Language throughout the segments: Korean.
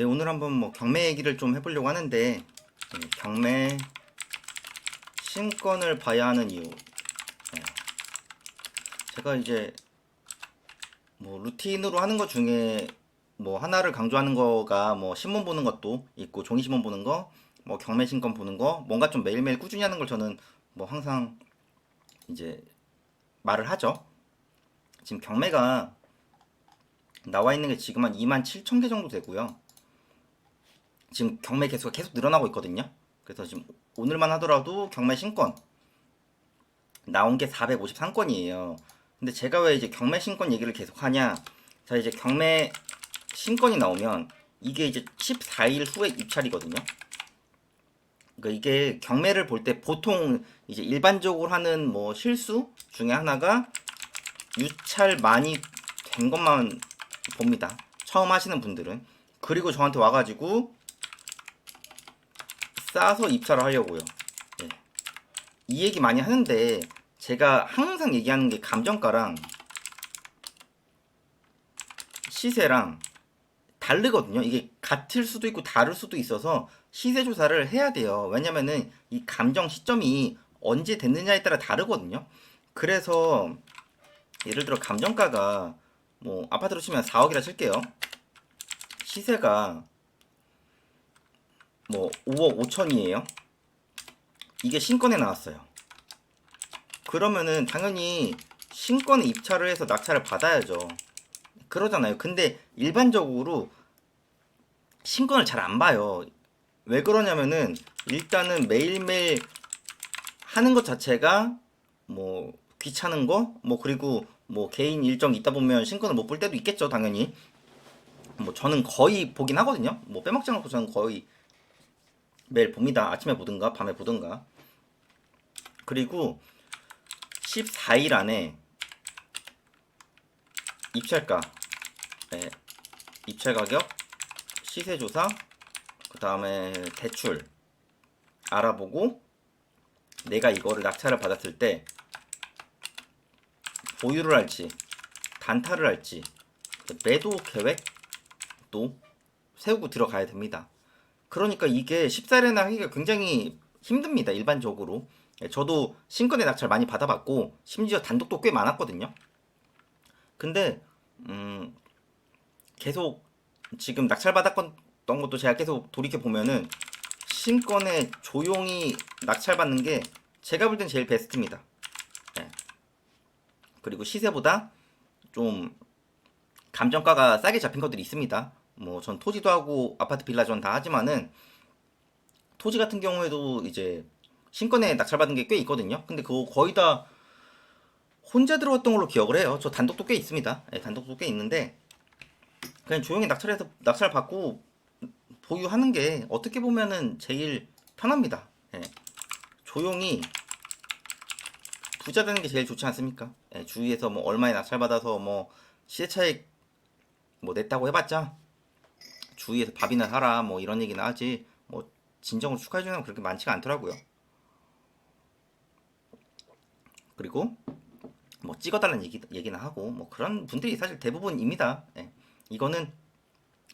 네, 오늘 한번 뭐 경매 얘기를 좀 해보려고 하는데 네, 경매 신권을 봐야 하는 이유. 네. 제가 이제 뭐 루틴으로 하는 것 중에 뭐 하나를 강조하는 거가 뭐 신문 보는 것도 있고 종이 신문 보는 거, 뭐 경매 신권 보는 거, 뭔가 좀 매일매일 꾸준히 하는 걸 저는 뭐 항상 이제 말을 하죠. 지금 경매가 나와 있는 게 지금 한 2만 7천 개 정도 되고요. 지금 경매 개수가 계속 늘어나고 있거든요. 그래서 지금 오늘만 하더라도 경매 신권 나온 게 453건이에요. 근데 제가 왜 이제 경매 신권 얘기를 계속 하냐? 자, 이제 경매 신권이 나오면 이게 이제 14일 후에 입찰이거든요. 그러니까 이게 경매를 볼 때 보통 이제 일반적으로 하는 뭐 실수 중에 하나가 유찰 많이 된 것만 봅니다. 처음 하시는 분들은. 그리고 저한테 와가지고 싸서 입찰을 하려고요. 예. 이 얘기 많이 하는데 제가 항상 얘기하는 게 감정가랑 시세랑 다르거든요. 이게 같을 수도 있고 다를 수도 있어서 시세 조사를 해야 돼요. 왜냐면은 이 감정 시점이 언제 됐느냐에 따라 다르거든요. 그래서 예를 들어 감정가가 뭐 아파트로 치면 4억이라 칠게요. 시세가 뭐 5억 5천이에요. 이게 신권에 나왔어요. 그러면은 당연히 신권에 입찰을 해서 낙찰을 받아야죠. 그러잖아요. 근데 일반적으로 신권을 잘 안 봐요. 왜 그러냐면은 일단은 매일매일 하는 것 자체가 뭐 귀찮은 거, 뭐 그리고 뭐 개인 일정 있다 보면 신권을 못 볼 때도 있겠죠, 당연히. 뭐 저는 거의 보긴 하거든요. 뭐 빼먹지 않고 저는 거의 매일 봅니다. 아침에 보든가 밤에 보든가. 그리고 14일 안에 입찰가, 네, 입찰 가격, 시세 조사, 그 다음에 대출 알아보고 내가 이거를 낙찰을 받았을 때 보유를 할지 단타를 할지 매도 계획도 세우고 들어가야 됩니다. 그러니까 이게 14일에나 하기가 굉장히 힘듭니다. 일반적으로. 예, 저도 신권의 낙찰 많이 받아봤고 심지어 단독도 꽤 많았거든요. 근데 음 계속 지금 낙찰 받았던 것도 제가 계속 돌이켜 보면은 신권에 조용히 낙찰 받는 게 제가 볼 땐 제일 베스트입니다. 예. 그리고 시세보다 좀 감정가가 싸게 잡힌 것들이 있습니다. 뭐 전 토지도 하고 아파트 빌라 전 다 하지만은 토지 같은 경우에도 이제 신권에 낙찰받은 게 꽤 있거든요. 근데 그거 거의 다 혼자 들어왔던 걸로 기억을 해요. 저 단독도 꽤 있습니다. 예, 단독도 꽤 있는데 그냥 조용히 낙찰해서 낙찰 받고 보유하는 게 어떻게 보면은 제일 편합니다. 예. 조용히 부자 되는 게 제일 좋지 않습니까? 예, 주위에서 뭐 얼마에 낙찰 받아서 뭐 시세 차익 뭐 냈다고 해봤자 주위에서 밥이나 사라 뭐 이런 얘기나 하지 뭐 진정으로 축하해 주는 건 그렇게 많지가 않더라고요. 그리고 뭐 찍어달라는 얘기, 얘기나 하고 뭐 그런 분들이 사실 대부분입니다. 예. 이거는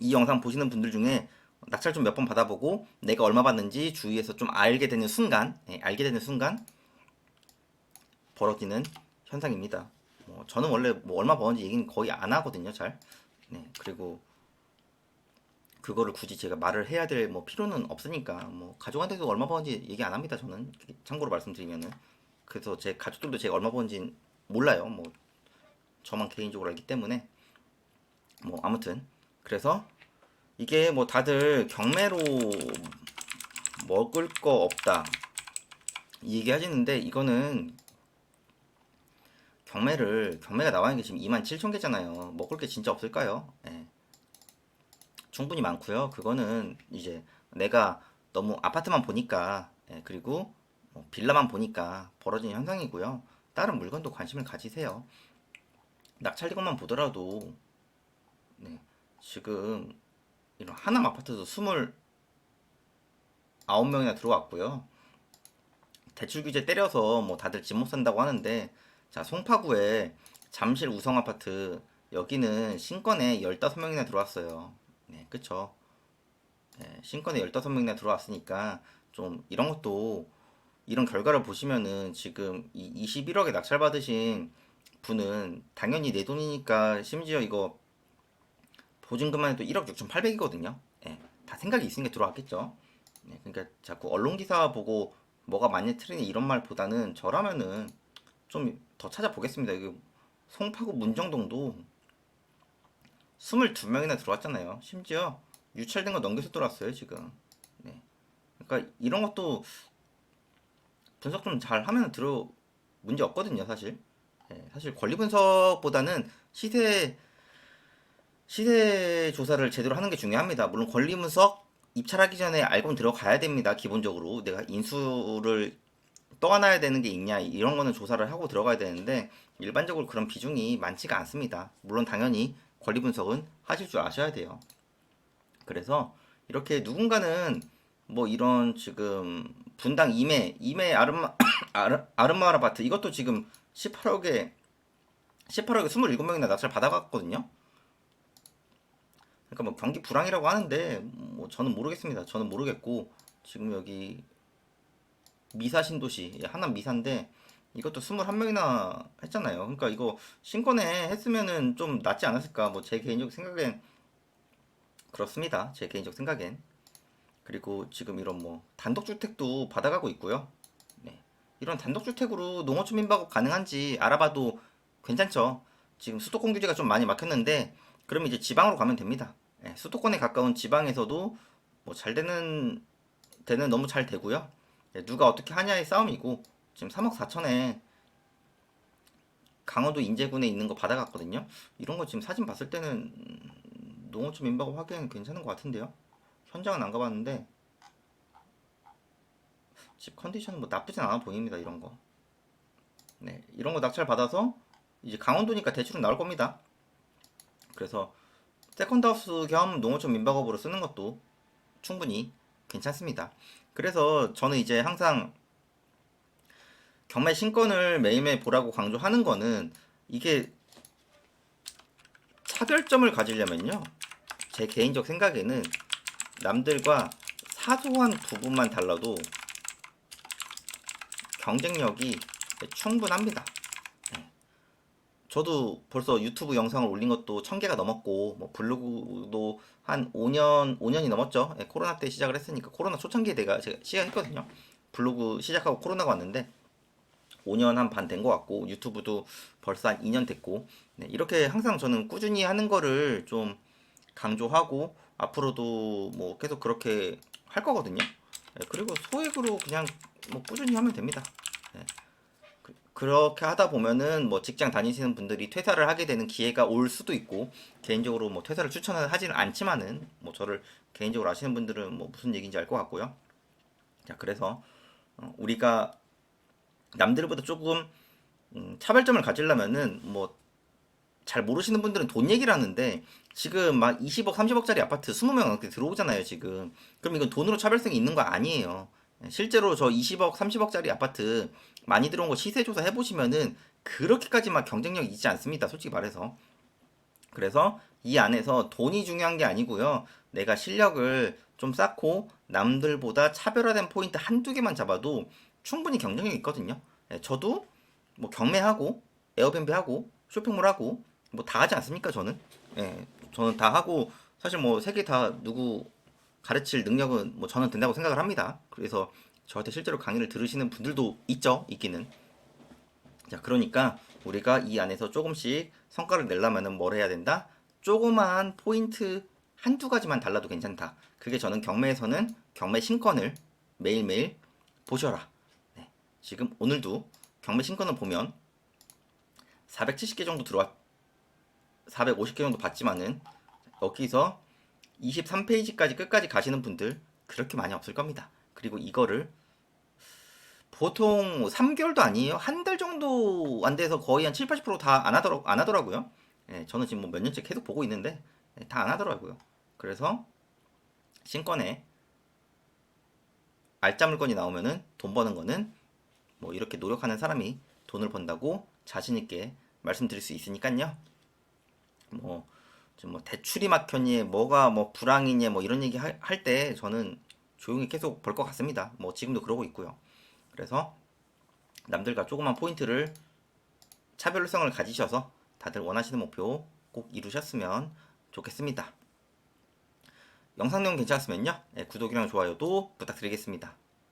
이 영상 보시는 분들 중에 낙찰 좀 몇 번 받아보고 내가 얼마 받는지 주위에서 좀 알게 되는 순간, 예, 알게 되는 순간 벌어지는 현상입니다. 뭐 저는 원래 뭐 얼마 버는지 얘기는 거의 안 하거든요, 잘. 네, 그리고 그거를 굳이 제가 말을 해야 될 뭐 필요는 없으니까 뭐 가족한테도 얼마 버는지 얘기 안 합니다. 저는 참고로 말씀드리면은 그래서 제 가족들도 제가 얼마 버는지 몰라요. 뭐 저만 개인적으로 알기 때문에 뭐 아무튼 그래서 이게 뭐 다들 경매로 먹을 거 없다 이 얘기 하시는데 이거는 경매를 경매가 나와 있는 게 지금 2만 7천 개잖아요. 먹을 게 진짜 없을까요? 예. 충분히 많고요. 그거는 이제 내가 너무 아파트만 보니까 예, 그리고 뭐 빌라만 보니까 벌어진 현상이고요. 다른 물건도 관심을 가지세요. 낙찰리고만 보더라도 네, 지금 이런 하남 아파트도 29명이나 들어왔고요. 대출 규제 때려서 뭐 다들 집 못 산다고 하는데 자 송파구에 잠실 우성 아파트 여기는 신권에 15명이나 들어왔어요. 네, 그쵸. 예, 신권에 15명이나 들어왔으니까 좀 이런 것도 이런 결과를 보시면은 지금 이 21억에 낙찰 받으신 분은 당연히 내 돈이니까 심지어 이거 보증금만 해도 1억 6,800이거든요. 예, 다 생각이 있으니까 들어왔겠죠. 예, 그러니까 자꾸 언론 기사 보고 뭐가 많이 틀리니 이런 말보다는 저라면은 좀 더 찾아보겠습니다. 이거 송파구 문정동도 22명이나 들어왔잖아요. 심지어 유찰된 거 넘겨서 들어왔어요, 지금. 네. 그러니까 이런 것도 분석 좀 잘 하면 들어 문제 없거든요, 사실. 예, 사실 권리 분석보다는 시세 시세 조사를 제대로 하는 게 중요합니다. 물론 권리 분석 입찰하기 전에 알고는 들어가야 됩니다. 기본적으로 내가 인수를 떠안아야 되는 게 있냐 이런 거는 조사를 하고 들어가야 되는데 일반적으로 그런 비중이 많지가 않습니다. 물론 당연히 권리 분석은 하실 줄 아셔야 돼요. 그래서 이렇게 누군가는 뭐 이런 지금 분당 임해 임해 아름마 아르, 아름마을 아파트 이것도 지금 18억에 18억에 27명이나 낙찰 받아갔거든요. 그러니까 뭐 경기 불황이라고 하는데 뭐 저는 모르겠습니다. 저는 모르겠고 지금 여기 미사 신도시 예, 하남 미사인데 이것도 21명이나 했잖아요. 그러니까 이거 신권에 했으면은 좀 낫지 않았을까? 뭐 제 개인적 생각엔 그렇습니다. 제 개인적 생각엔 그리고 지금 이런 뭐 단독주택도 받아가고 있고요. 네. 이런 단독주택으로 농어촌 민박업 가능한지 알아봐도 괜찮죠. 지금 수도권 규제가 좀 많이 막혔는데 그럼 이제 지방으로 가면 됩니다. 예, 수도권에 가까운 지방에서도 뭐 잘 되는 되는 너무 잘 되고요. 예, 누가 어떻게 하냐의 싸움이고 지금 3억 4천에 강원도 인제군에 있는 거 받아갔거든요. 이런 거 지금 사진 봤을 때는 음, 농어촌 민박업 하기에는 괜찮은 것 같은데요. 현장은 안 가봤는데 집 컨디션은 뭐 나쁘진 않아 보입니다. 이런 거. 네, 이런 거 낙찰 받아서 이제 강원도니까 대출은 나올 겁니다. 그래서 세컨드하우스 겸 농어촌 민박업으로 쓰는 것도 충분히 괜찮습니다. 그래서 저는 이제 항상 경매 신권을 매일매일 보라고 강조하는 거는 이게 차별점을 가지려면요. 제 개인적 생각에는 남들과 사소한 부분만 달라도 경쟁력이 충분합니다. 네. 저도 벌써 유튜브 영상을 올린 것도 1000개가 넘었고 뭐 블로그도 한 5년 5년이 넘었죠. 예, 코로나 때 시작을 했으니까 코로나 초창기에 제가 시작했거든요. 블로그 시작하고 코로나가 왔는데 5년 한 반 된 것 같고 유튜브도 벌써 한 2년 됐고 네, 이렇게 항상 저는 꾸준히 하는 거를 좀 강조하고 앞으로도 뭐 계속 그렇게 할 거거든요. 네, 그리고 소액으로 그냥 뭐 꾸준히 하면 됩니다. 네. 그- 그렇게 하다 보면은 뭐 직장 다니시는 분들이 퇴사를 하게 되는 기회가 올 수도 있고 개인적으로 뭐 퇴사를 추천을 하지는 않지만은 뭐 저를 개인적으로 아시는 분들은 뭐 무슨 얘기인지 알 것 같고요. 자 그래서 어, 우리가 남들보다 조금 음, 차별점을 가지려면은 뭐 잘 모르시는 분들은 돈 얘기를 하는데 지금 막 20억, 30억짜리 아파트 20명 넘게 들어오잖아요, 지금. 그럼 이건 돈으로 차별성이 있는 거 아니에요. 실제로 저 20억, 30억짜리 아파트 많이 들어온 거 시세 조사 해보시면은 그렇게까지 막 경쟁력이 있지 않습니다, 솔직히 말해서. 그래서 이 안에서 돈이 중요한 게 아니고요. 내가 실력을 좀 쌓고 남들보다 차별화된 포인트 한두 개만 잡아도 충분히 경쟁력이 있거든요. 예, 저도 뭐 경매하고 에어비앤비 하고 쇼핑몰 하고 뭐 다 하지 않습니까 저는? 예, 저는 다 하고 사실 뭐세개다 누구 가르칠 능력은 뭐 저는 된다고 생각을 합니다. 그래서 저한테 실제로 강의를 들으시는 분들도 있죠, 있기는. 자, 그러니까 우리가 이 안에서 조금씩 성과를 내려면은 뭘 해야 된다? 조그만 포인트 한두 가지만 달라도 괜찮다. 그게 저는 경매에서는 경매 신권을 매일매일 보셔라. 네, 지금 오늘도 경매 신권을 보면 470개 정도 들어왔 450개 정도 봤지만은 여기서 23페이지까지 끝까지 가시는 분들 그렇게 많이 없을 겁니다. 그리고 이거를 보통 3개월도 아니에요. 한 달 정도 안 돼서 거의 한 7, 80%다 안 하더라, 안 하더라고요. 예, 저는 지금 뭐 몇 년째 계속 보고 있는데 예, 다안 하더라고요. 그래서 신권에 알짜 물건이 나오면은 돈 버는 거는 뭐 이렇게 노력하는 사람이 돈을 번다고 자신 있게 말씀드릴 수 있으니까요. 뭐좀뭐 대출이 막혔니 뭐가 뭐 불황이니 뭐 이런 얘기 할 때 저는 조용히 계속 볼 것 같습니다. 뭐 지금도 그러고 있고요. 그래서 남들과 조그만 포인트를 차별성을 가지셔서 다들 원하시는 목표 꼭 이루셨으면 좋겠습니다. 영상 내용 괜찮았으면요. 네, 구독이랑 좋아요도 부탁드리겠습니다.